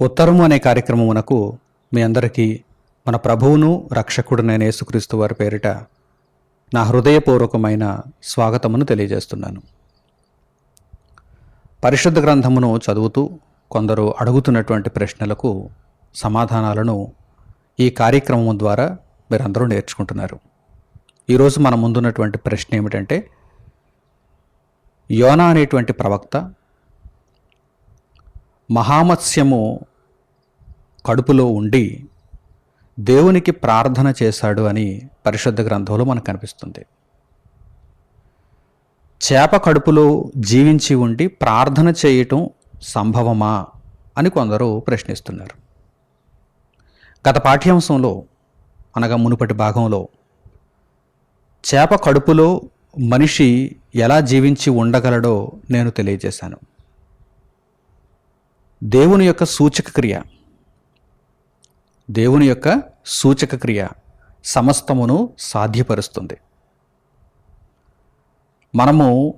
ఉత్తరము అనే కార్యక్రమమునకు మీ అందరికీ మన ప్రభువును రక్షకుడునైన యేసుక్రీస్తు వారి పేరిట నా హృదయపూర్వకమైన స్వాగతమును తెలియజేస్తున్నాను. పరిశుద్ధ గ్రంథమును చదువుతూ కొందరు అడుగుతున్నటువంటి ప్రశ్నలకు సమాధానాలను ఈ కార్యక్రమం ద్వారా మీరందరూ నేర్చుకుంటున్నారు. ఈరోజు మన ముందున్నటువంటి ప్రశ్న ఏమిటంటే యోనా అనేటువంటి ప్రవక్త మహామత్స్యము కడుపులో ఉండి దేవునికి ప్రార్థన చేశాడు అని పరిశుద్ధ గ్రంథంలో మనకు కనిపిస్తుంది. చేప కడుపులో జీవించి ఉండి ప్రార్థన చేయటం సంభవమా అని కొందరు ప్రశ్నిస్తున్నారు. గత పాఠ్యాంశంలో అనగా మునుపటి భాగంలో చేప కడుపులో మనిషి ఎలా జీవించి ఉండగలడో నేను తెలియజేశాను. దేవుని యొక్క సూచక క్రియ. దేవుని యొక్క సూచక క్రియ సమస్తమును సాధ్యపరుస్తుంది. మనము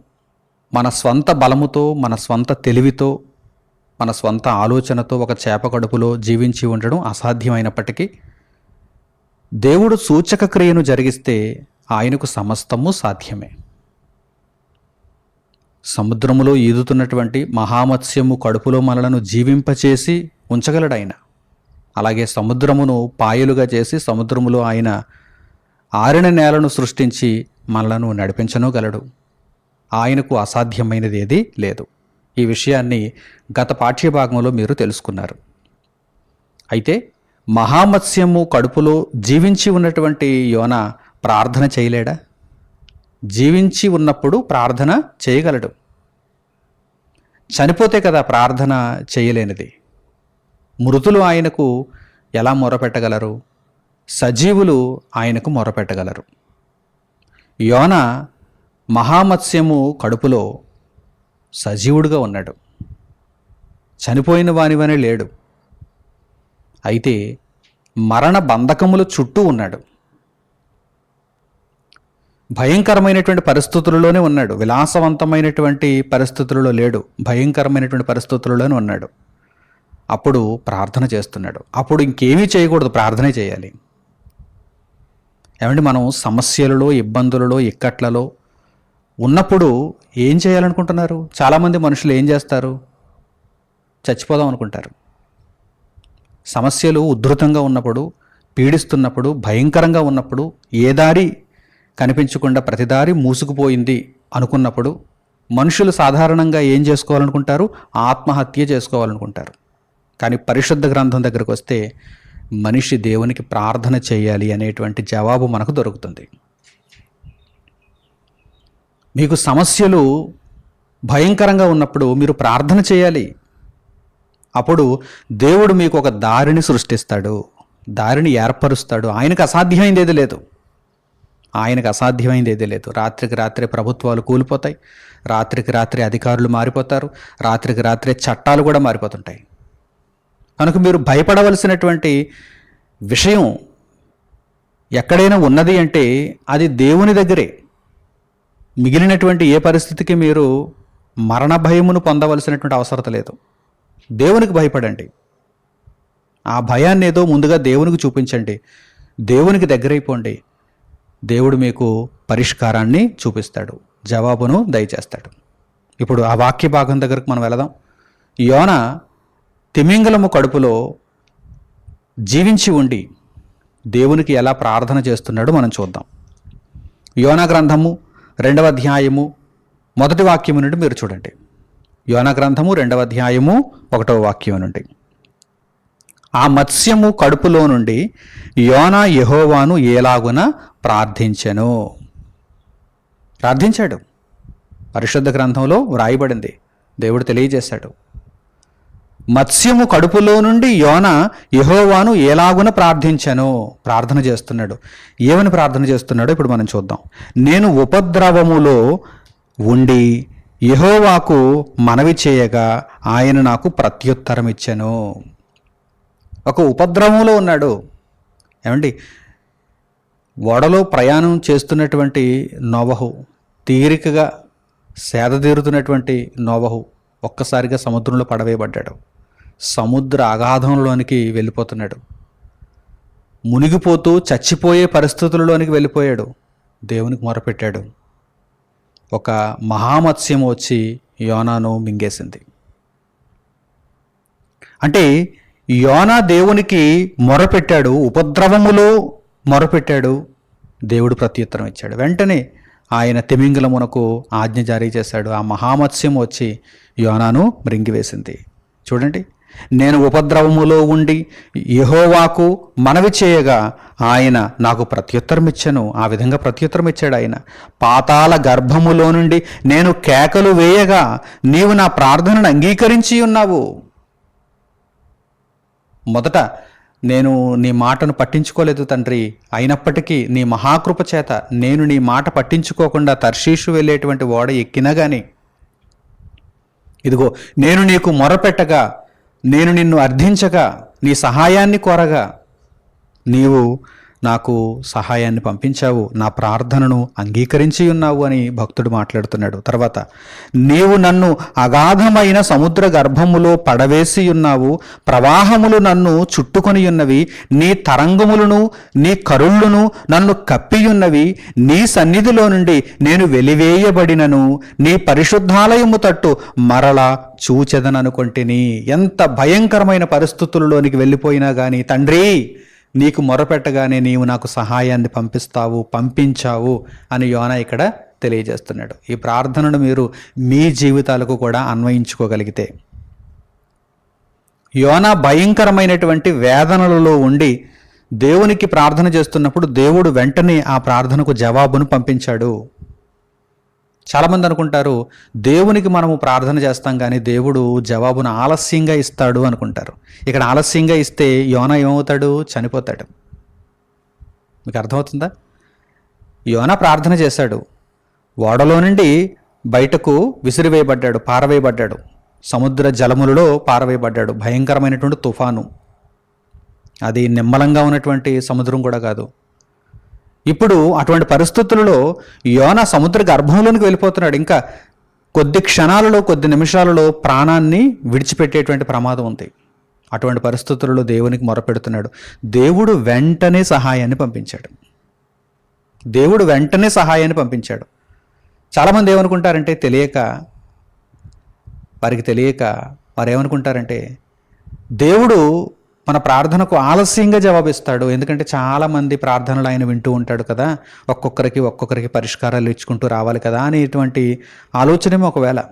మన స్వంత బలముతో మన స్వంత తెలివితో మన స్వంత ఆలోచనతో ఒక చేప కడుపులో జీవించి ఉండడం అసాధ్యమైనప్పటికీ దేవుడు సూచక క్రియను జరిగిస్తే ఆయనకు సమస్తము సాధ్యమే. సముద్రములో ఈదుతున్నటువంటి మహామత్స్యము కడుపులో మనలను జీవింపచేసి ఉంచగలడు ఆయన అలాగే సముద్రమును పాయలుగా చేసి సముద్రములో ఆయన ఆరిన నేలను సృష్టించి మనలను నడిపించనుగలడు. ఆయనకు అసాధ్యమైనది ఏది లేదు. ఈ విషయాన్ని గత పాఠ్యభాగంలో మీరు తెలుసుకున్నారు. అయితే మహామత్స్యము కడుపులో జీవించి ఉన్నటువంటి యోన ప్రార్థన చేయలేడా? జీవించి ఉన్నప్పుడు ప్రార్థన చేయగలడు. చనిపోతే కదా ప్రార్థన చేయలేనిది. మృతులు ఆయనకు ఎలా మొరపెట్టగలరు? సజీవులు ఆయనకు మొరపెట్టగలరు. యోన మహామత్స్యము కడుపులో సజీవుడుగా ఉన్నాడు. చనిపోయిన వానివనే లేడు. అయితే మరణ బంధకముల చుట్టూ ఉన్నాడు. భయంకరమైనటువంటి పరిస్థితులలోనే ఉన్నాడు. విలాసవంతమైనటువంటి పరిస్థితులలో లేడు. భయంకరమైనటువంటి పరిస్థితులలోనే ఉన్నాడు. అప్పుడు ప్రార్థన చేస్తున్నాడు. అప్పుడు ఇంకేమీ చేయకూడదు. ప్రార్థనే చేయాలి. ఏమంటే మనం సమస్యలలో ఇబ్బందులలో ఇక్కట్లలో ఉన్నప్పుడు ఏం చేయాలనుకుంటున్నారు? చాలామంది మనుషులు ఏం చేస్తారు? చచ్చిపోదాం అనుకుంటారు. సమస్యలు ఉధృతంగా ఉన్నప్పుడు పీడిస్తున్నప్పుడు భయంకరంగా ఉన్నప్పుడు ఏ దారి కనిపించకుండా ప్రతిదారి మూసుకుపోయింది అనుకున్నప్పుడు మనుషులు సాధారణంగా ఏం చేసుకోవాలనుకుంటారు? ఆత్మహత్య చేసుకోవాలనుకుంటారు. కానీ పరిశుద్ధ గ్రంథం దగ్గరకు వస్తే మనిషి దేవునికి ప్రార్థన చేయాలి అనేటువంటి జవాబు మనకు దొరుకుతుంది. మీకు సమస్యలు భయంకరంగా ఉన్నప్పుడు మీరు ప్రార్థన చేయాలి. అప్పుడు దేవుడు మీకు ఒక దారిని సృష్టిస్తాడు. దారిని ఏర్పరుస్తాడు. ఆయనకు అసాధ్యమైంది ఏది లేదు. ఆయనకు అసాధ్యమైంది ఏదీ లేదు. రాత్రికి రాత్రే ప్రభుత్వాలు కూలిపోతాయి. రాత్రికి రాత్రి అధికారులు మారిపోతారు. రాత్రికి రాత్రే చట్టాలు కూడా మారిపోతుంటాయి. కనుక మీరు భయపడవలసినటువంటి విషయం ఎక్కడైనా ఉన్నది అంటే అది దేవుని దగ్గరే. మిగిలినటువంటి ఏ పరిస్థితికి మీరు మరణ భయమును పొందవలసినటువంటి అవసరత లేదు. దేవునికి భయపడండి. ఆ భయాన్ని ఏదో ముందుగా దేవునికి చూపించండి. దేవునికి దగ్గరైపోండి. దేవుడు మీకు పరిష్కారాన్ని చూపిస్తాడు. జవాబును దయచేస్తాడు. ఇప్పుడు ఆ వాక్య భాగం దగ్గరకు మనం వెళదాం. యోన తిమింగలము కడుపులో జీవించి ఉండి దేవునికి ఎలా ప్రార్థన చేస్తున్నాడో మనం చూద్దాం. యోన గ్రంథము రెండవ అధ్యాయము మొదటి వాక్యము నుండి మీరు చూడండి. యోన గ్రంథము రెండవ అధ్యాయము ఒకటవ వాక్యం నుండి. ఆ మత్స్యము కడుపులో నుండి యోనా యహోవాను ఏలాగున ప్రార్థించెను. ప్రార్థించాడు. పరిశుద్ధ గ్రంథంలో వ్రాయబడింది. దేవుడు తెలియజేశాడు. మత్స్యము కడుపులో నుండి యోన యహోవాను ఎలాగున ప్రార్థించను. ప్రార్థన చేస్తున్నాడు. ఏమని ప్రార్థన చేస్తున్నాడో ఇప్పుడు మనం చూద్దాం. నేను ఉపద్రవములో ఉండి యహోవాకు మనవి చేయగా ఆయన నాకు ప్రత్యుత్తరం ఇచ్చాను ఒక ఉపద్రవంలో ఉన్నాడు. ఏమండి? ఓడలో ప్రయాణం చేస్తున్నటువంటి నోవహు తీరికగా సేద తీరుతున్నటువంటి నోవహు ఒక్కసారిగా సముద్రంలో పడవేయబడ్డాడు. సముద్ర అగాధంలోనికి వెళ్ళిపోతున్నాడు. మునిగిపోతూ చచ్చిపోయే పరిస్థితులలోనికి వెళ్ళిపోయాడు. దేవునికి మొరపెట్టాడు. ఒక మహామత్స్యం వచ్చి యోనాను మింగేసింది. అంటే యోనా దేవునికి మొరపెట్టాడు ఉపద్రవములో మొరపెట్టాడు దేవుడు ప్రత్యుత్తరం ఇచ్చాడు. వెంటనే ఆయన తిమింగలమునకు ఆజ్ఞ జారీ చేశాడు. ఆ మహామత్స్యం వచ్చి యోనాను మృంగివేసింది. చూడండి నేను ఉపద్రవములో ఉండి యెహోవాకు మనవి చేయగా ఆయన నాకు ప్రత్యుత్తరం ఇచ్చాను. ఆ విధంగా ప్రత్యుత్తరం ఇచ్చాడు ఆయన. పాతాల గర్భములో నుండి నేను కేకలు వేయగా నీవు నా ప్రార్థనను అంగీకరించి ఉన్నావు. మొదట నేను నీ మాటను పట్టించుకోలేదు తండ్రి. అయినప్పటికీ నీ మహాకృప చేత నేను నీ మాట పట్టించుకోకుండా తర్షీషు వెళ్ళేటువంటి ఓడ ఎక్కినా గాని. ఇదిగో నేను నీకు మొరపెట్టగా నేను నిన్ను అర్థించగా నీ సహాయాన్ని కోరగా నీవు నాకు సహాయాన్ని పంపించావు నా ప్రార్థనను అంగీకరించి ఉన్నావు అని భక్తుడు మాట్లాడుతున్నాడు. తర్వాత నీవు నన్ను అగాధమైన సముద్ర గర్భములో పడవేసి ఉన్నావు ప్రవాహములు నన్ను చుట్టుకొని ఉన్నవి నీ తరంగములను నీ కరుళ్ళును నన్ను కప్పియున్నవి నీ సన్నిధిలో నుండి నేను వెలివేయబడినను నీ పరిశుద్ధాలయము తట్టు మరలా చూచెదననుకొంటిని. ఎంత భయంకరమైన పరిస్థితులలోనికి వెళ్ళిపోయినా కానీ తండ్రి నీకు మొరపెట్టగానే నీవు నాకు సహాయాన్ని పంపిస్తావు పంపించావు అని యోన ఇక్కడ తెలియజేస్తున్నాడు. ఈ ప్రార్థనను మీరు మీ జీవితాలకు కూడా అన్వయించుకోగలిగితే. యోన భయంకరమైనటువంటి వేదనలలో ఉండి దేవునికి ప్రార్థన చేస్తున్నప్పుడు దేవుడు వెంటనే ఆ ప్రార్థనకు జవాబును పంపించాడు. చాలామంది అనుకుంటారు దేవునికి మనము ప్రార్థన చేస్తాం కానీ దేవుడు జవాబును ఆలస్యంగా ఇస్తాడు అనుకుంటారు. ఇక్కడ ఆలస్యంగా ఇస్తే యోన ఏమవుతాడు? చనిపోతాడు. మీకు అర్థమవుతుందా? యోన ప్రార్థన చేశాడు. ఓడలో నుండి బయటకు విసిరివేయబడ్డాడు పారవేయబడ్డాడు. సముద్ర జలములలో పారవేయబడ్డాడు. భయంకరమైనటువంటి తుఫాను. అది నిమ్మలంగా ఉన్నటువంటి సముద్రం కూడా కాదు. ఇప్పుడు అటువంటి పరిస్థితులలో యోన సముద్ర గర్భంలోనికి వెళ్ళిపోతున్నాడు. ఇంకా కొద్ది క్షణాలలో కొద్ది నిమిషాలలో ప్రాణాన్ని విడిచిపెట్టేటువంటి ప్రమాదం ఉంది. అటువంటి పరిస్థితులలో దేవునికి మొరపెడుతున్నాడు. దేవుడు వెంటనే సహాయాన్ని పంపించాడు. దేవుడు వెంటనే సహాయాన్ని పంపించాడు. చాలామంది ఏమనుకుంటారంటే తెలియక వారికి తెలియక వారు ఏమనుకుంటారంటే దేవుడు మన ప్రార్థనకు ఆలస్యంగా జవాబిస్తాడు. ఎందుకంటే చాలామంది ప్రార్థనలు ఆయన వింటూ ఉంటాడు కదా. ఒక్కొక్కరికి ఒక్కొక్కరికి పరిష్కారాలు ఇచ్చుకుంటూ రావాలి కదా అనేటువంటి ఆలోచనే ఒకవేళ.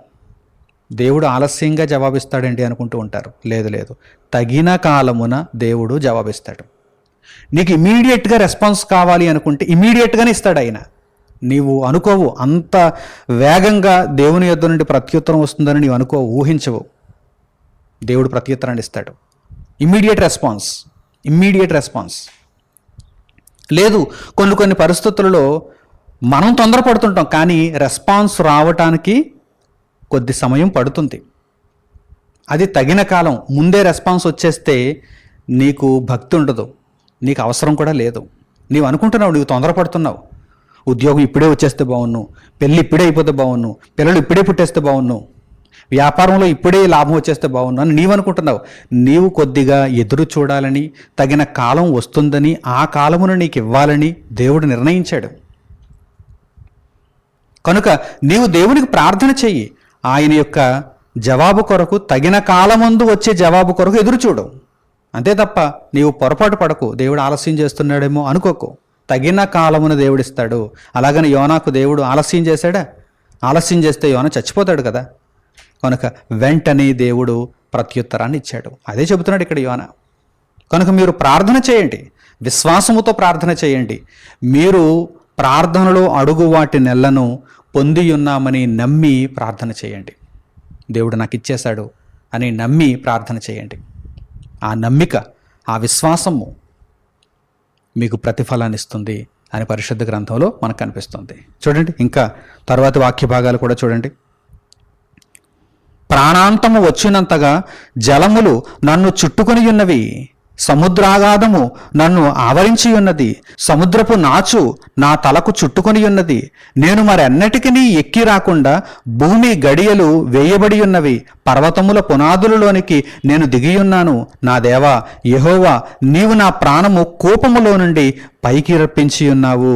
దేవుడు ఆలస్యంగా జవాబిస్తాడండి అనుకుంటూ ఉంటారు. లేదు లేదు. తగిన కాలమున దేవుడు జవాబిస్తాడు. నీకు ఇమీడియట్గా రెస్పాన్స్ కావాలి అనుకుంటే ఇమీడియట్గానే ఇస్తాడు ఆయన. నీవు అనుకోవు. అంత వేగంగా దేవుని యొద్ద నుండి ప్రత్యుత్తరం వస్తుందని నీవు అనుకోవు ఊహించవు. దేవుడు ప్రత్యుత్తరాన్ని ఇస్తాడు. ఇమ్మీడియట్ రెస్పాన్స్ ఇమ్మీడియట్ రెస్పాన్స్ లేదు కొన్ని కొన్ని పరిస్థితులలో మనం తొందరపడుతుంటాం కానీ రెస్పాన్స్ రావటానికి కొద్ది సమయం పడుతుంది. అది తగిన కాలం ముందే రెస్పాన్స్ వచ్చేస్తే నీకు భక్తి ఉండదు. నీకు అవసరం కూడా లేదు. నీవు అనుకుంటున్నావు నీవు తొందరపడుతున్నావు. ఉద్యోగం ఇప్పుడే వచ్చేస్తే బాగున్ను పెళ్ళి ఇప్పుడే అయిపోతే బాగున్ను పిల్లలు ఇప్పుడే పుట్టేస్తే బాగున్ను వ్యాపారంలో ఇప్పుడే లాభం వచ్చేస్తే బాగున్నాను అని నీవు అనుకుంటున్నావు నీవు కొద్దిగా ఎదురు చూడాలని తగిన కాలం వస్తుందని ఆ కాలమును నీకు ఇవ్వాలని దేవుడు నిర్ణయించాడు. కనుక నీవు దేవునికి ప్రార్థన చెయ్యి. ఆయన యొక్క జవాబు కొరకు తగిన కాలమందు వచ్చే జవాబు కొరకు ఎదురు చూడు. అంతే తప్ప నీవు పొరపాటు పడకు. దేవుడు ఆలస్యం చేస్తున్నాడేమో అనుకోకు. తగిన కాలమును దేవుడిస్తాడు అలాగని యోనాకు దేవుడు ఆలస్యం చేశాడా? ఆలస్యం చేస్తే యోన చచ్చిపోతాడు కదా. కనుక వెంటనే దేవుడు ప్రత్యుత్తరాన్ని ఇచ్చాడు. అదే చెబుతున్నాడు ఇక్కడ యోన కనుక మీరు ప్రార్థన చేయండి. విశ్వాసముతో ప్రార్థన చేయండి. మీరు ప్రార్థనలో అడుగు వాటి నెలను పొంది ఉన్నామని నమ్మి ప్రార్థన చేయండి. దేవుడు నాకు ఇచ్చేశాడు అని నమ్మి ప్రార్థన చేయండి. ఆ నమ్మిక ఆ విశ్వాసము మీకు ప్రతిఫలాన్ని ఇస్తుంది అని పరిశుద్ధ గ్రంథంలో మనకు కనిపిస్తుంది. చూడండి ఇంకా తర్వాత వాక్య భాగాలు కూడా చూడండి. ప్రాణాంతము వచ్చినంతగా జలములు నన్ను చుట్టుకొని ఉన్నవి సముద్రాగాధము నన్ను ఆవరించి ఉన్నది సముద్రపు నాచు నా తలకు చుట్టుకొని ఉన్నది నేను మరెన్నటికీ ఎక్కి రాకుండా భూమి గడియలు వేయబడి ఉన్నవి పర్వతముల పునాదులలోనికి నేను దిగియున్నాను. నా దేవా యహోవా నీవు నా ప్రాణము కోపములో నుండి పైకి రప్పించి ఉన్నావు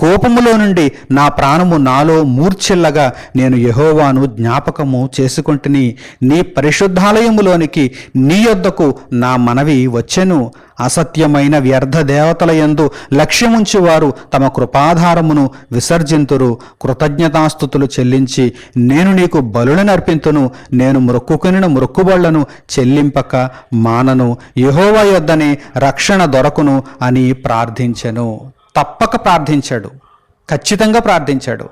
కోపములో నుండి నా ప్రాణము నాలో మూర్ఛిల్లగా నేను యహోవాను జ్ఞాపకము చేసుకుంటుని నీ పరిశుద్ధాలయములోనికి నీ యొద్దకు నా మనవి వచ్చెను. అసత్యమైన వ్యర్థ దేవతల యందు లక్ష్యముంచి వారు తమ కృపాధారమును విసర్జింతురు. కృతజ్ఞతాస్థుతులు చెల్లించి నేను నీకు బలులను అర్పింతును నేను మ్రొక్కుకొనిన మ్రొక్కుబళ్ళను చెల్లింపక మానను. యెహోవా యొద్దనే రక్షణ దొరకును అని ప్రార్థించెను. తప్పక ప్రార్థించాడు. ఖచ్చితంగా ప్రార్థించాడు.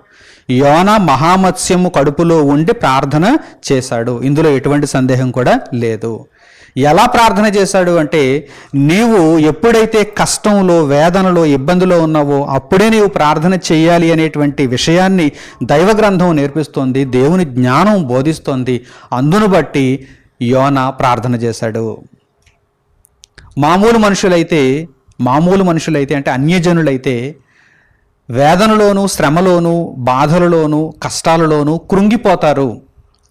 యోన మహామత్స్యము కడుపులో ఉండి ప్రార్థన చేశాడు. ఇందులో ఎటువంటి సందేహం కూడా లేదు. ఎలా ప్రార్థన చేశాడు అంటే నీవు ఎప్పుడైతే కష్టంలో వేదనలో ఇబ్బందిలో ఉన్నావో అప్పుడే నీవు ప్రార్థన చేయాలి అనేటువంటి విషయాన్ని దైవ గ్రంథం నేర్పిస్తోంది దేవుని జ్ఞానం బోధిస్తోంది. అందును బట్టి యోన ప్రార్థన చేశాడు. మామూలు మనుషులైతే మామూలు మనుషులైతే అంటే అన్యజనులైతే వేదనలోను శ్రమలోను బాధలలోను కష్టాలలోను కృంగిపోతారు.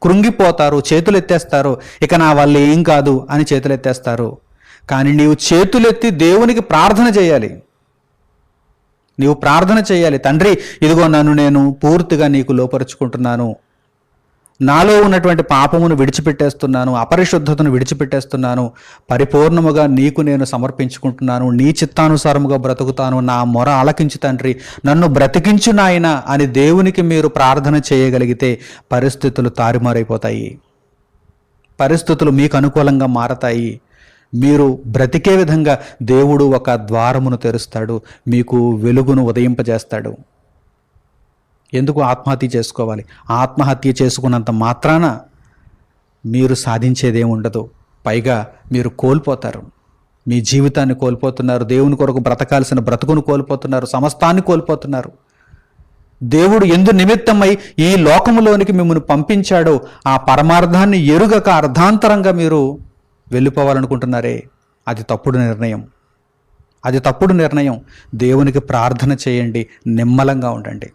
కృంగిపోతారు చేతులు ఎత్తేస్తారు ఇక నా వల్ల ఏం కాదు అని చేతులు ఎత్తేస్తారు కానీ నీవు చేతులెత్తి దేవునికి ప్రార్థన చేయాలి. నీవు ప్రార్థన చేయాలి. తండ్రి ఇదిగో నన్ను నేను పూర్తిగా నీకు లోపరుచుకుంటున్నాను. నాలో ఉన్నటువంటి పాపమును విడిచిపెట్టేస్తున్నాను అపరిశుద్ధతను విడిచిపెట్టేస్తున్నాను పరిపూర్ణముగా నీకు నేను సమర్పించుకుంటున్నాను నీ చిత్తానుసారముగా బ్రతుకుతాను నా మొర ఆలకించు తండ్రి నన్ను బ్రతికించు నాయన అని దేవునికి మీరు ప్రార్థన చేయగలిగితే పరిస్థితులు తారుమారైపోతాయి. పరిస్థితులు మీకు అనుకూలంగా మారతాయి. మీరు బ్రతికే విధంగా దేవుడు ఒక ద్వారమును తెరుస్తాడు మీకు వెలుగును ఉదయింపజేస్తాడు. ఎందుకు ఆత్మహత్య చేసుకోవాలి? ఆత్మహత్య చేసుకున్నంత మాత్రాన మీరు సాధించేదేం ఉండదు. పైగా మీరు కోల్పోతారు. మీ జీవితాన్ని కోల్పోతున్నారు. దేవుని కొరకు బ్రతకాల్సిన బ్రతుకును కోల్పోతున్నారు. సమస్తాన్ని కోల్పోతున్నారు. దేవుడు ఎందు నిమిత్తమై ఈ లోకములోనికి మిమ్మల్ని పంపించాడో ఆ పరమార్థాన్ని ఎరుగక అర్ధాంతరంగా మీరు వెళ్ళిపోవాలనుకుంటున్నారే? అది తప్పుడు నిర్ణయం. అది తప్పుడు నిర్ణయం. దేవునికి ప్రార్థన చేయండి. నిమ్మలంగా ఉండండి.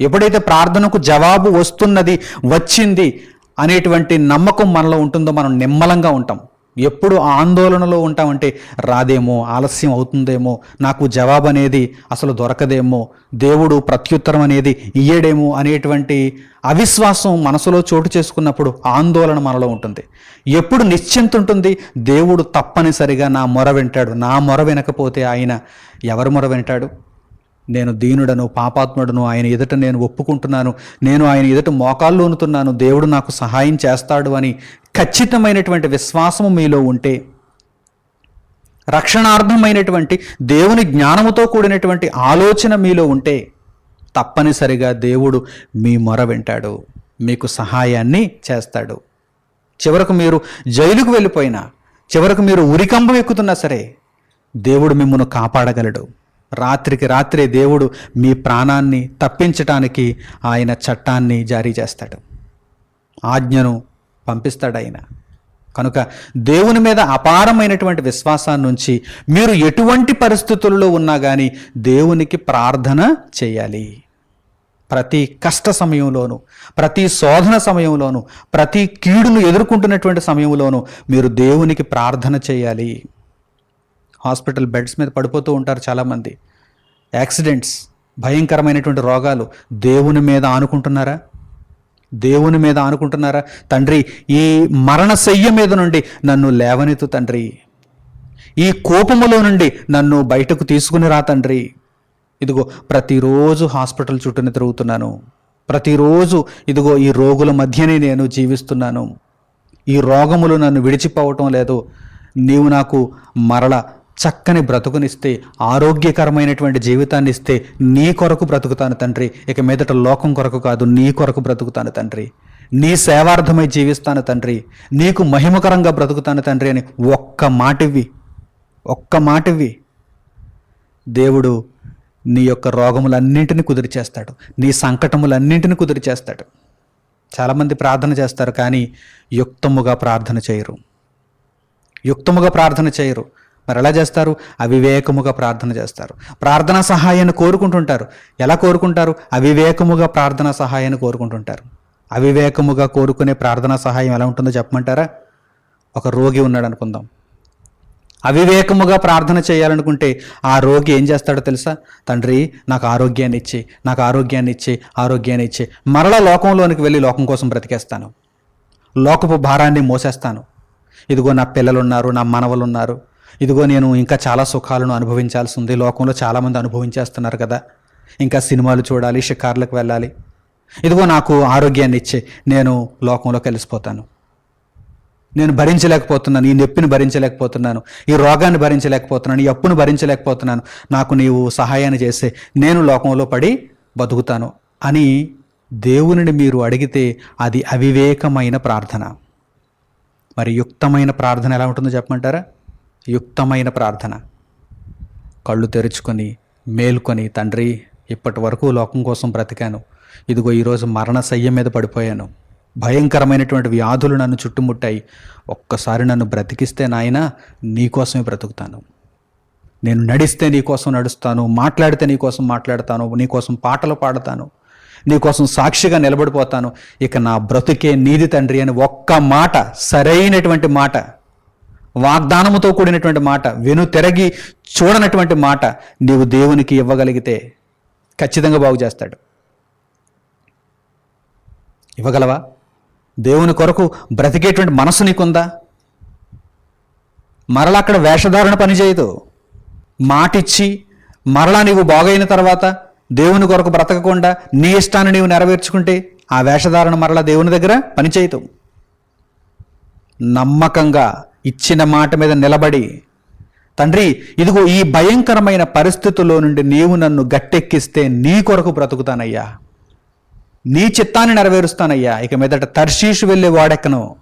ఎప్పుడైతే ప్రార్థనకు జవాబు వస్తున్నది వచ్చింది అనేటువంటి నమ్మకం మనలో ఉంటుందో మనం నిమ్మలంగా ఉంటాం. ఎప్పుడు ఆందోళనలో ఉంటామంటే రాదేమో ఆలస్యం అవుతుందేమో నాకు జవాబు అనేది అసలు దొరకదేమో దేవుడు ప్రత్యుత్తరం అనేది ఇయ్యడేమో అనేటువంటి అవిశ్వాసం మనసులో చోటు చేసుకున్నప్పుడు ఆందోళన మనలో ఉంటుంది. ఎప్పుడు నిశ్చింత ఉంటుంది దేవుడు తప్పనిసరిగా నా మొర వింటాడు. నా మొర వినకపోతే ఆయన ఎవరి మొర వింటాడు? నేను దీనుడను పాపాత్ముడను ఆయన ఎదుట నేను ఒప్పుకుంటున్నాను. నేను ఆయన ఎదుట మోకాళ్ళు ఉనుతున్నాను దేవుడు నాకు సహాయం చేస్తాడు అని ఖచ్చితమైనటువంటి విశ్వాసము మీలో ఉంటే రక్షణార్థమైనటువంటి దేవుని జ్ఞానముతో కూడినటువంటి ఆలోచన మీలో ఉంటే తప్పనిసరిగా దేవుడు మీ మొర వింటాడు మీకు సహాయాన్ని చేస్తాడు. చివరకు మీరు జైలుకు వెళ్ళిపోయినా చివరకు మీరు ఉరికంబం ఎక్కుతున్నా సరే దేవుడు మిమ్మల్ని కాపాడగలడు. రాత్రికి రాత్రే దేవుడు మీ ప్రాణాన్ని తప్పించటానికి ఆయన చట్టాన్ని జారీ చేస్తాడు. ఆజ్ఞను పంపిస్తాడు ఆయన. కనుక దేవుని మీద అపారమైనటువంటి విశ్వాసాన్ని నుంచి మీరు ఎటువంటి పరిస్థితుల్లో ఉన్నా కానీ దేవునికి ప్రార్థన చేయాలి. ప్రతి కష్ట సమయంలోనూ ప్రతి శోధన సమయంలోనూ ప్రతి కీడును ఎదుర్కొంటున్నటువంటి సమయంలోనూ మీరు దేవునికి ప్రార్థన చేయాలి. హాస్పిటల్ బెడ్స్ మీద పడిపోతూ ఉంటారు చాలామంది. యాక్సిడెంట్స్ భయంకరమైనటువంటి రోగాలు దేవుని మీద ఆనుకుంటున్నారా? దేవుని మీద ఆనుకుంటున్నారా? తండ్రి ఈ మరణశయ్య మీద నుండి నన్ను లేవనెత్తు తండ్రి. ఈ కోపములో నుండి నన్ను బయటకు తీసుకుని రా తండ్రి. ఇదిగో ప్రతిరోజు హాస్పిటల్ చుట్టూనే తిరుగుతున్నాను. ప్రతిరోజు ఇదిగో ఈ రోగుల మధ్యనే నేను జీవిస్తున్నాను. ఈ రోగములు నన్ను విడిచిపోవటం లేదు. నీవు నాకు మరల చక్కని బ్రతుకునిస్తే ఆరోగ్యకరమైనటువంటి జీవితాన్ని ఇస్తే నీ కొరకు బ్రతుకుతాను తండ్రి. ఇక మీదట లోకం కొరకు కాదు నీ కొరకు బ్రతుకుతాను తండ్రి. నీ సేవార్థమై జీవిస్తాను తండ్రి. నీకు మహిమకరంగా బ్రతుకుతాను తండ్రి అని ఒక్క మాటివి ఒక్క మాటివి దేవుడు నీ యొక్క రోగములన్నింటిని కుదిరి చేస్తాడు నీ సంకటములన్నింటిని కుదిరి చేస్తాడు చాలామంది ప్రార్థన చేస్తారు కానీ యుక్తముగా ప్రార్థన చేయరు. యుక్తముగా ప్రార్థన చేయరు. మరి ఎలా చేస్తారు? అవివేకముగా ప్రార్థన చేస్తారు. ప్రార్థన సహాయాన్ని కోరుకుంటుంటారు. ఎలా కోరుకుంటారు? అవివేకముగా ప్రార్థన సహాయాన్ని కోరుకుంటుంటారు. అవివేకముగా కోరుకునే ప్రార్థన సహాయం ఎలా ఉంటుందో చెప్పమంటారా? ఒక రోగి ఉన్నాడు అనుకుందాం. అవివేకముగా ప్రార్థన చేయాలనుకుంటే ఆ రోగి ఏం చేస్తాడో తెలుసా? తండ్రి నాకు ఆరోగ్యాన్ని ఇచ్చి నాకు ఆరోగ్యాన్ని ఇచ్చి ఆరోగ్యాన్ని ఇచ్చి మరలా లోకంలోనికి వెళ్ళి లోకం కోసం బ్రతికేస్తాను. లోకపు భారాన్ని మోసేస్తాను. ఇదిగో నా పిల్లలు ఉన్నారు నా మనవలు ఉన్నారు ఇదిగో నేను ఇంకా చాలా సుఖాలను అనుభవించాల్సి ఉంది లోకంలో చాలామంది అనుభవించేస్తున్నారు కదా. ఇంకా సినిమాలు చూడాలి షికార్లకు వెళ్ళాలి. ఇదిగో నాకు ఆరోగ్యాన్ని ఇచ్చే నేను లోకంలో కలిసిపోతాను. నేను భరించలేకపోతున్నాను ఈ నొప్పిని భరించలేకపోతున్నాను ఈ రోగాన్ని భరించలేకపోతున్నాను ఈ అప్పును భరించలేకపోతున్నాను. నాకు నీవు సహాయాన్ని చేస్తే నేను లోకంలో పడి బతుకుతాను అని దేవునిని మీరు అడిగితే అది అవివేకమైన ప్రార్థన. మరి యుక్తమైన ప్రార్థన ఎలా ఉంటుందో చెప్పమంటారా? యుక్తమైన ప్రార్థన. కళ్ళు తెరుచుకొని మేల్కొని తండ్రి ఇప్పటి వరకు లోకం కోసం బ్రతికాను. ఇదిగో ఈరోజు మరణశయ్యం మీద పడిపోయాను. భయంకరమైనటువంటి వ్యాధులు నన్ను చుట్టుముట్టాయి. ఒక్కసారి నన్ను బ్రతికిస్తే నాయన నీకోసమే బ్రతుకుతాను. నేను నడిస్తే నీకోసం నడుస్తాను. మాట్లాడితే నీకోసం మాట్లాడతాను. నీకోసం పాటలు పాడతాను. నీకోసం సాక్షిగా నిలబడిపోతాను. ఇక నా బ్రతుకే నీది తండ్రి అని ఒక్క మాట సరైనటువంటి మాట వాగ్దానముతో కూడినటువంటి మాట వెను తిరగి చూడనటువంటి మాట నీవు దేవునికి ఇవ్వగలిగితే ఖచ్చితంగా బాగు చేస్తాడు. ఇవ్వగలవా? దేవుని కొరకు బ్రతికేటువంటి మనసు నీకుందా? మరలా అక్కడ వేషధారణ పనిచేయదు మాటిచ్చి మరలా నీవు బాగైన తర్వాత దేవుని కొరకు బ్రతకకుండా నీ ఇష్టాన్ని నీవు నెరవేర్చుకుంటే ఆ వేషధారణ మరలా దేవుని దగ్గర పనిచేయదు నమ్మకంగా ఇచ్చిన మాట మీద నిలబడి తండ్రి ఇదిగో ఈ భయంకరమైన పరిస్థితుల్లో నుండి నీవు నన్ను గట్టెక్కిస్తే నీ కొరకు బ్రతుకుతానయ్యా. నీ చిత్తాన్ని నెరవేరుస్తానయ్యా. ఇక మీదట తర్షీషు వెళ్ళే వాడెక్కను?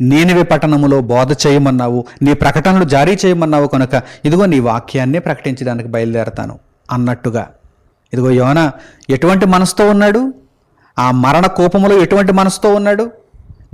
నేనివి పట్టణములో బోధ చేయమన్నావు నీ ప్రకటనలు జారీ చేయమన్నావు కనుక ఇదిగో నీ వాక్యాన్నే ప్రకటించడానికి బయలుదేరతాను అన్నట్టుగా. ఇదిగో యోన ఎటువంటి మనసుతో ఉన్నాడు? ఆ మరణ కోపములో ఎటువంటి మనసుతో ఉన్నాడు?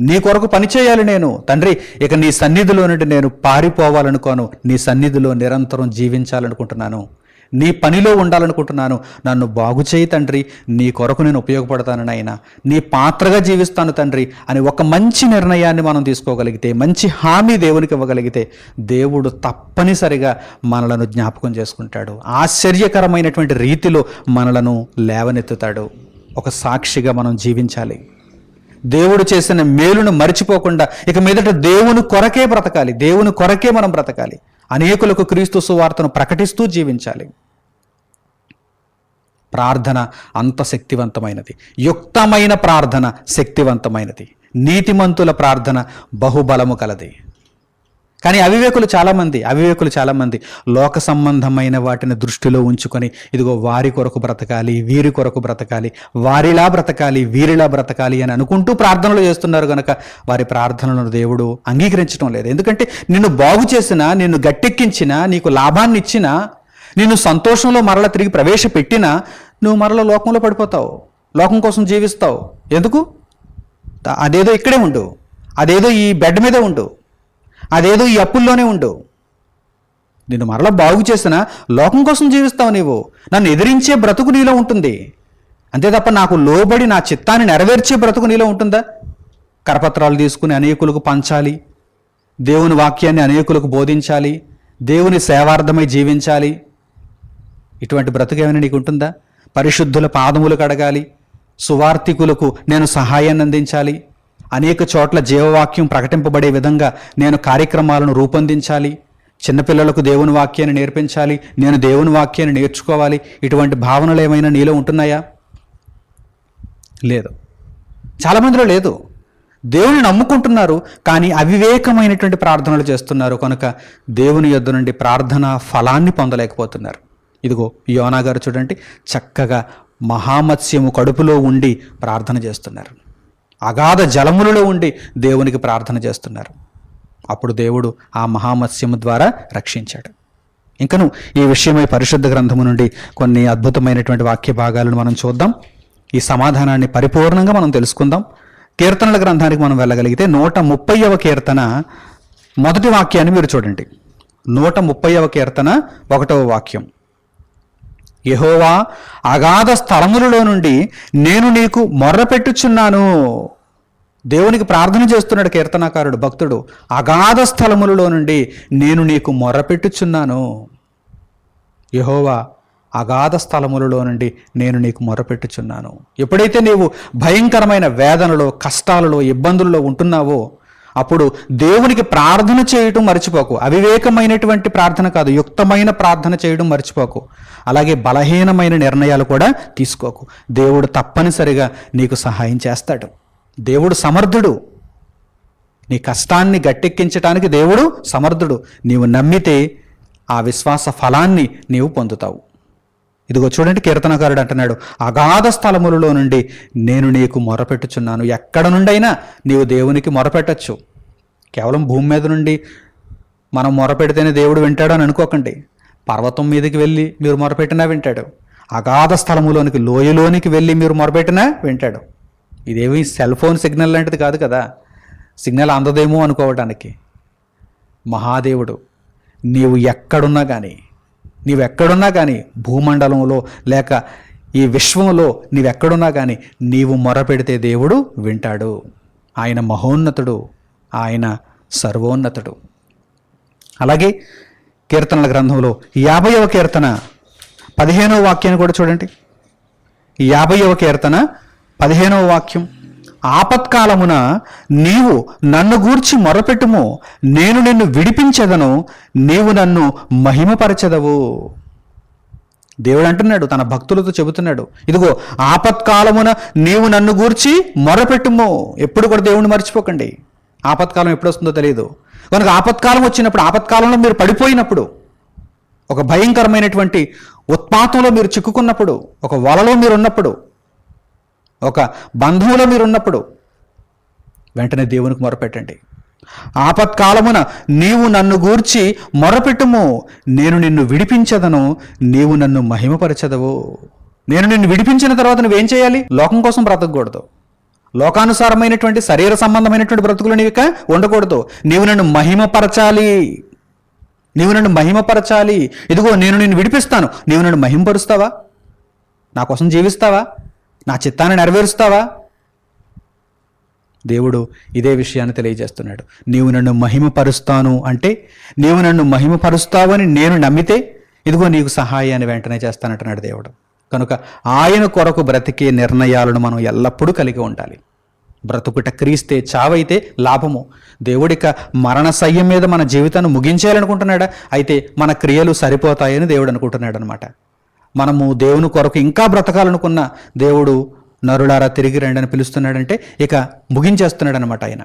నీ కొరకు పని చేయాలి నేను. తండ్రి ఇక నీ సన్నిధిలో నుండి నేను పారిపోవాలనుకోను. నీ సన్నిధిలో నిరంతరం జీవించాలనుకుంటున్నాను. నీ పనిలో ఉండాలనుకుంటున్నాను. నన్ను బాగు చేయి తండ్రి. నీ కొరకు నేను ఉపయోగపడతాను నాయన. నీ పాత్రగా జీవిస్తాను తండ్రి అని ఒక మంచి నిర్ణయాన్ని మనం తీసుకోగలిగితే మంచి హామీ దేవునికి ఇవ్వగలిగితే దేవుడు తప్పనిసరిగా మనలను జ్ఞాపకం చేసుకుంటాడు. ఆశ్చర్యకరమైనటువంటి రీతిలో మనలను లేవనెత్తుతాడు. ఒక సాక్షిగా మనం జీవించాలి. దేవుడు చేసిన మేలును మరిచిపోకుండా ఇక మీదట దేవుని కొరకే బ్రతకాలి. దేవుని కొరకే మనం బ్రతకాలి. అనేకులకు క్రీస్తు సువార్తను ప్రకటిస్తూ జీవించాలి. ప్రార్థన అంత శక్తివంతమైనది. యుక్తమైన ప్రార్థన శక్తివంతమైనది. నీతిమంతుల ప్రార్థన బహుబలము కలది. కానీ అవివేకులు చాలామంది అవివేకులు చాలామంది లోక సంబంధమైన వాటిని దృష్టిలో ఉంచుకొని ఇదిగో వారి కొరకు బ్రతకాలి వీరి కొరకు బ్రతకాలి వారిలా బ్రతకాలి వీరిలా బ్రతకాలి అని అనుకుంటూ ప్రార్థనలు చేస్తున్నారు కనుక వారి ప్రార్థనలను దేవుడు అంగీకరించడం లేదు. ఎందుకంటే నిన్ను బాగు చేసినా నిన్ను గట్టెక్కించినా నీకు లాభాన్ని ఇచ్చినా నిన్ను సంతోషంలో మరల తిరిగి ప్రవేశపెట్టినా నువ్వు మరల లోకంలో పడిపోతావు లోకం కోసం జీవిస్తావు. ఎందుకు? అదేదో ఇక్కడే ఉండు అదేదో ఈ బెడ్ మీదే ఉండు. అదేదో ఈ అప్పుల్లోనే ఉండు. నేను మరలా బాగు చేసిన లోకం కోసం జీవిస్తావు నీవు. నన్ను ఎదిరించే బ్రతుకు నీలో ఉంటుంది. అంతే తప్ప నాకు లోబడి నా చిత్తాన్ని నెరవేర్చే బ్రతుకు నీలో ఉంటుందా? కరపత్రాలు తీసుకుని అనేకులకు పంచాలి. దేవుని వాక్యాన్ని అనేకులకు బోధించాలి. దేవుని సేవార్థమై జీవించాలి. ఇటువంటి బ్రతుకు ఏమైనా నీకు ఉంటుందా? పరిశుద్ధుల పాదములు కడగాలి. సువార్థికులకు నేను సహాయాన్ని అందించాలి. అనేక చోట్ల జీవవాక్యం ప్రకటింపబడే విధంగా నేను కార్యక్రమాలను రూపొందించాలి. చిన్నపిల్లలకు దేవుని వాక్యాన్ని నేర్పించాలి. నేను దేవుని వాక్యాన్ని నేర్చుకోవాలి. ఇటువంటి భావనలు ఏమైనా నీలో ఉంటున్నాయా? లేదు. చాలామందిలో లేదు. దేవుని నమ్ముకుంటున్నారు కానీ అవివేకమైనటువంటి ప్రార్థనలు చేస్తున్నారు. కనుక దేవుని యొద్ద నుండి ప్రార్థన ఫలాన్ని పొందలేకపోతున్నారు. ఇదిగో యోనా గారు చూడండి చక్కగా మహామత్స్యము కడుపులో ఉండి ప్రార్థన చేస్తున్నారు. అగాధ జలములలో ఉండి దేవునికి ప్రార్థన చేస్తున్నారు. అప్పుడు దేవుడు ఆ మహామత్స్యము ద్వారా రక్షించాడు. ఇంకను ఈ విషయమై పరిశుద్ధ గ్రంథము నుండి కొన్ని అద్భుతమైనటువంటి వాక్య భాగాలను మనం చూద్దాం. ఈ సమాధానాన్ని పరిపూర్ణంగా మనం తెలుసుకుందాం. కీర్తనల గ్రంథానికి మనం వెళ్ళగలిగితే నూట ముప్పైవ కీర్తన మొదటి వాక్యాన్ని మీరు చూడండి. నూట ముప్పైవ కీర్తన ఒకటవ వాక్యం. యహోవా అగాధ స్థలములలో నుండి నేను నీకు మొర్రపెట్టుచున్నాను దేవునికి ప్రార్థన చేస్తున్నాడు కీర్తనాకారుడు భక్తుడు. అగాధ స్థలములలో నుండి నేను నీకు మొర్రపెట్టుచున్నాను యహోవా అగాధ స్థలములలో నుండి నేను నీకు మొరపెట్టుచున్నాను ఎప్పుడైతే నీవు భయంకరమైన వేదనలో కష్టాలలో ఇబ్బందుల్లో ఉంటున్నావో అప్పుడు దేవునికి ప్రార్థన చేయటం మర్చిపోకు. అవివేకమైనటువంటి ప్రార్థన కాదు యుక్తమైన ప్రార్థన చేయడం మర్చిపోకు. అలాగే బలహీనమైన నిర్ణయాలు కూడా తీసుకోకు. దేవుడు తప్పనిసరిగా నీకు సహాయం చేస్తాడు. దేవుడు సమర్థుడు. నీ కష్టాన్ని గట్టెక్కించటానికి దేవుడు సమర్థుడు. నీవు నమ్మితే ఆ విశ్వాస ఫలాన్ని నీవు పొందుతావు. ఇదిగో చూడండి కీర్తనకారుడు అంటున్నాడు అగాధ స్థలములలో నుండి నేను నీకు మొరపెట్టుచున్నాను. ఎక్కడ నుండైనా నీవు దేవునికి మొరపెట్టచ్చు. కేవలం భూమి మీద నుండి మనం మొరపెడితేనే దేవుడు వింటాడు అని అనుకోకండి. పర్వతం మీదకి వెళ్ళి మీరు మొరపెట్టినా వింటాడు. అగాధ స్థలములోనికి లోయలోనికి వెళ్ళి మీరు మొరపెట్టినా వింటాడు. ఇదేమి సెల్ ఫోన్ సిగ్నల్ లాంటిది కాదు కదా. సిగ్నల్ అందదేమో అనుకోవడానికి మహాదేవుడు నీవు ఎక్కడున్నా కానీ నీవెక్కడున్నా కానీ భూమండలంలో లేక ఈ విశ్వంలో నీవెక్కడున్నా కానీ నీవు మొరపెడితే దేవుడు వింటాడు. ఆయన మహోన్నతుడు ఆయన సర్వోన్నతుడు. అలాగే కీర్తనల గ్రంథంలో యాభైవ కీర్తన పదిహేనవ వాక్యాన్ని కూడా చూడండి. యాభైవ కీర్తన పదిహేనవ వాక్యం. ఆపత్కాలమున నీవు నన్ను గూర్చి మొరపెట్టుము. నేను నిన్ను విడిపించదను. నీవు నన్ను మహిమపరచదవు. దేవుడు అంటున్నాడు తన భక్తులతో చెబుతున్నాడు. ఇదిగో ఆపత్కాలమున నీవు నన్ను గూర్చి మొరపెట్టుము. ఎప్పుడు కూడా దేవుణ్ణి మర్చిపోకండి. ఆపత్కాలం ఎప్పుడు వస్తుందో తెలియదు. కనుక ఆపత్కాలం వచ్చినప్పుడు ఆపత్కాలంలో మీరు పడిపోయినప్పుడు ఒక భయంకరమైనటువంటి ఉత్పాతంలో మీరు చిక్కుకున్నప్పుడు ఒక వలలో మీరు ఉన్నప్పుడు ఒక బంధంలో మీరున్నప్పుడు వెంటనే దేవునికి మొరపెట్టండి. ఆపత్కాలమున నీవు నన్ను గూర్చి మొరపెట్టుము. నేను నిన్ను విడిపించదను. నీవు నన్ను మహిమపరచదవు. నేను నిన్ను విడిపించిన తర్వాత నువ్వేం చేయాలి? లోకం కోసం బ్రతకూడదు లోకానుసారమైనటువంటి శరీర సంబంధమైనటువంటి బ్రతుకులు నీవు ఇక ఉండకూడదు. నీవు నన్ను మహిమపరచాలి. నీవు నన్ను మహిమపరచాలి. ఇదిగో నేను నిన్ను విడిపిస్తాను. నీవు నన్ను మహిమపరుస్తావా నా కోసం జీవిస్తావా? నా చిత్తాన్ని నెరవేరుస్తావా? దేవుడు ఇదే విషయాన్ని తెలియజేస్తున్నాడు. నీవు నన్ను మహిమపరుస్తాను అంటే నీవు నన్ను మహిమపరుస్తావు అని నేను నమ్మితే ఇదిగో నీకు సహాయాన్ని వెంటనే చేస్తానంటున్నాడు దేవుడు. కనుక ఆయన కొరకు బ్రతికే నిర్ణయాలను మనం ఎల్లప్పుడూ కలిగి ఉండాలి. బ్రతుకుట క్రీస్తే చావైతే లాభము. దేవుడిక మరణ సయ్యం మీద మన జీవితాన్ని ముగించేయాలనుకుంటున్నాడా? అయితే మన క్రియలు సరిపోతాయని దేవుడు అనుకుంటున్నాడు అనమాట మనము దేవుని కొరకు ఇంకా బ్రతకాలనుకున్న దేవుడు నరులారా తిరిగి రండి అని పిలుస్తున్నాడంటే ఇక ముగించేస్తున్నాడు అనమాట ఆయన.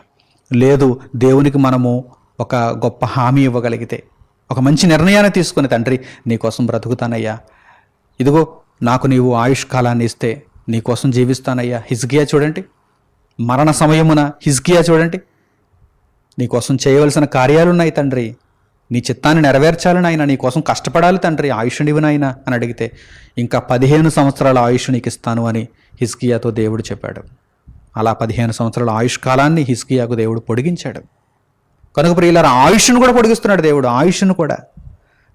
లేదు దేవునికి మనము ఒక గొప్ప హామీ ఇవ్వగలిగితే ఒక మంచి నిర్ణయాన్ని తీసుకుని తండ్రి నీకోసం బ్రతుకుతానయ్యా. ఇదిగో నాకు నీవు ఆయుష్ కాలాన్ని ఇస్తే నీకోసం జీవిస్తానయ్యా. హిజ్కియా చూడండి. మరణ సమయమున హిజ్కియా చూడండి. నీకోసం చేయవలసిన కార్యాలున్నాయి తండ్రి. నీ చిత్తాన్ని నెరవేర్చాలని ఆయన నీకోసం కష్టపడాలి తండ్రి ఆయుష్నివి అని అడిగితే ఇంకా పదిహేను సంవత్సరాల ఆయుష్ నీకు ఇస్తాను అని హిస్కియాతో దేవుడు చెప్పాడు. అలా పదిహేను సంవత్సరాల ఆయుష్ కాలాన్ని హిస్కియాకు దేవుడు పొడిగించాడు. కనుక ప్రియులారా ఆయుష్ను కూడా పొడిగిస్తున్నాడు దేవుడు ఆయుష్ను కూడా.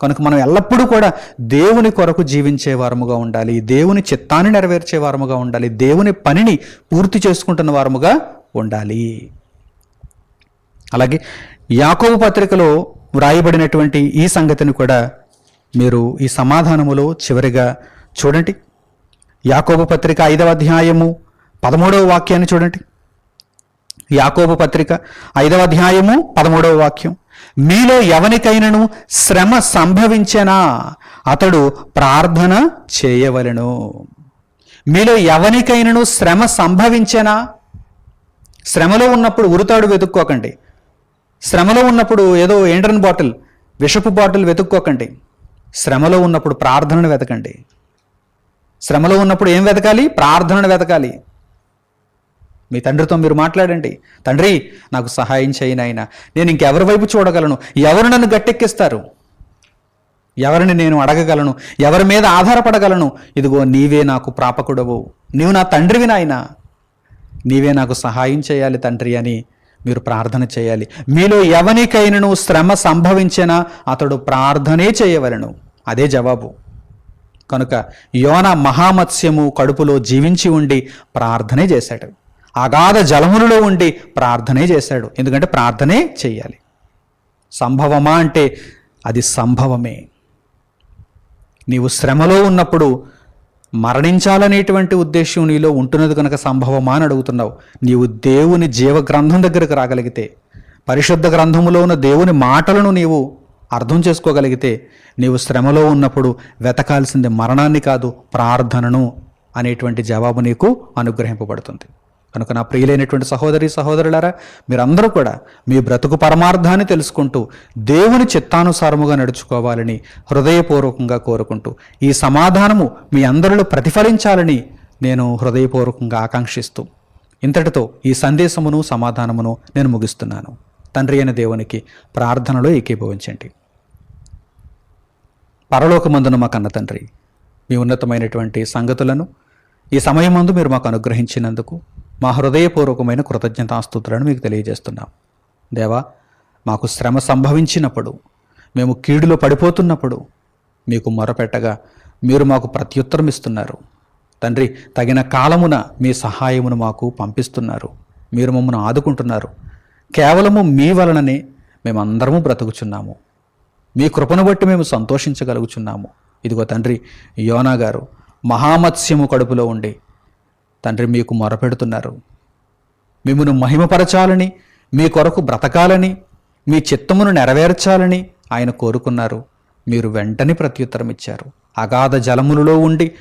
కనుక మనం ఎల్లప్పుడూ కూడా దేవుని కొరకు జీవించే వారముగా ఉండాలి దేవుని చిత్తాన్ని నెరవేర్చే వారముగా ఉండాలి దేవుని పనిని పూర్తి చేసుకుంటున్న వారముగా ఉండాలి. అలాగే యాకోబు పత్రికలో వ్రాయబడినటువంటి ఈ సంగతిని కూడా మీరు ఈ సమాధానములో చివరిగా చూడండి. యాకోబు పత్రిక ఐదవ అధ్యాయము పదమూడవ వాక్యాన్ని చూడండి. యాకోబు పత్రిక ఐదవ అధ్యాయము పదమూడవ వాక్యం. మీలో ఎవనికైనను శ్రమ సంభవించేనా? అతడు ప్రార్థన చేయవలెను. మీలో ఎవనికైనను శ్రమ సంభవించేనా? శ్రమలో ఉన్నప్పుడు ఉరుతాడు వెతుక్కోకండి. శ్రమలో ఉన్నప్పుడు ఏదో ఎండ్రన్ బాటిల్ విషపు బాటిల్ వెతుక్కోకండి. శ్రమలో ఉన్నప్పుడు ప్రార్థనను వెతకండి. శ్రమలో ఉన్నప్పుడు ఏం వెతకాలి? ప్రార్థనను వెతకాలి. మీ తండ్రితో మీరు మాట్లాడండి. తండ్రి నాకు సహాయం చేయి ఆయన నేను ఇంకెవరి వైపు చూడగలను? ఎవరు నన్ను గట్టెక్కిస్తారు? ఎవరిని నేను అడగగలను? ఎవరి మీద ఆధారపడగలను? ఇదిగో నీవే నాకు ప్రాపకుడవు. నీవు నా తండ్రివి నాయన. నీవే నాకు సహాయం చేయాలి తండ్రి అని మీరు ప్రార్థన చేయాలి. మీలో ఎవనికైనను శ్రమ సంభవించినా అతడు ప్రార్థనే చేయవలను. అదే జవాబు. కనుక యోన మహామత్స్యము కడుపులో జీవించి ఉండి ప్రార్థనే చేశాడు. అగాధ జలములలో ఉండి ప్రార్థనే చేశాడు. ఎందుకంటే ప్రార్థనే చేయాలి. సంభవమా అంటే అది సంభవమే. నీవు శ్రమలో ఉన్నప్పుడు మరణించాలనేటువంటి ఉద్దేశం నీలో ఉంటున్నది కనుక సంభవమా అని అడుగుతున్నావు. నీవు దేవుని జీవ గ్రంథం దగ్గరకు రాగలిగితే పరిశుద్ధ గ్రంథములో ఉన్న దేవుని మాటలను నీవు అర్థం చేసుకోగలిగితే నీవు శ్రమలో ఉన్నప్పుడు వెతకాల్సింది మరణాన్ని కాదు ప్రార్థనను అనేటువంటి జవాబు నీకు అనుగ్రహింపబడుతుంది. కనుక నా ప్రియులైనటువంటి సహోదరి సహోదరులారా మీరందరూ కూడా మీ బ్రతుకు పరమార్థాన్ని తెలుసుకుంటూ దేవుని చిత్తానుసారముగా నడుచుకోవాలని హృదయపూర్వకంగా కోరుకుంటూ ఈ సమాధానము మీ అందరిలో ప్రతిఫలించాలని నేను హృదయపూర్వకంగా ఆకాంక్షిస్తూ ఇంతటితో ఈ సందేశమును సమాధానమును నేను ముగిస్తున్నాను. తండ్రి అయిన దేవునికి ప్రార్థనలో ఏకీభవించండి. పరలోకమందున మా కన్న తండ్రి మీ ఉన్నతమైనటువంటి సంగతులను ఈ సమయమందు మీరు మాకు అనుగ్రహించినందుకు మా హృదయపూర్వకమైన కృతజ్ఞతాస్తుతులను మీకు తెలియజేస్తున్నాం. దేవా మాకు శ్రమ సంభవించినప్పుడు మేము కీడులో పడిపోతున్నప్పుడు మీకు మొరపెట్టగా మీరు మాకు ప్రత్యుత్తరం ఇస్తున్నారు. తండ్రి తగిన కాలమున మీ సహాయమును మాకు పంపిస్తున్నారు. మీరు మమ్మల్ని ఆదుకుంటున్నారు. కేవలము మీ వలననే మేమందరము బ్రతుకుచున్నాము. మీ కృపను బట్టి మేము సంతోషించగలుగుచున్నాము. ఇదిగో తండ్రి యోనా గారు మహామత్స్యము కడుపులో ఉండి తండ్రి మీకు మొరపెడుతున్నారు. మిమ్మను మహిమపరచాలని మీ కొరకు బ్రతకాలని మీ చిత్తమును నెరవేర్చాలని ఆయన కోరుకున్నారు. మీరు వెంటనే ప్రత్యుత్తరం ఇచ్చారు. అగాధ జలములలో ఉండి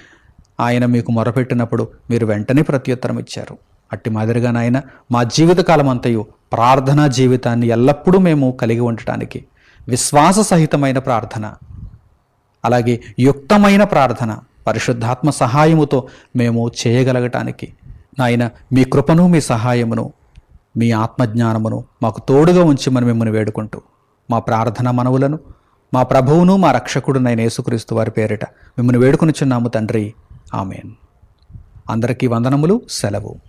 ఆయన మీకు మొరపెట్టినప్పుడు మీరు వెంటనే ప్రత్యుత్తరం ఇచ్చారు. అట్టి మాదిరిగా నాయన మా జీవితకాలం అంతయు ప్రార్థనా జీవితాన్ని ఎల్లప్పుడూ మేము కలిగి ఉండటానికి విశ్వాస సహితమైన ప్రార్థన అలాగే యుక్తమైన ప్రార్థన పరిశుద్ధాత్మ సహాయముతో మేము చేయగలగటానికి. నాయన మీ కృపను మీ సహాయమును మీ ఆత్మజ్ఞానమును మాకు తోడుగా ఉంచి మనం మిమ్మల్ని వేడుకుంటూ మా ప్రార్థన మనవులను మా ప్రభువును మా రక్షకుడు నైన యేసుక్రీస్తు వారి పేరిట మిమ్మల్ని వేడుకొనిచున్నాము తండ్రి. ఆమెన్. అందరికీ వందనములు సెలవు.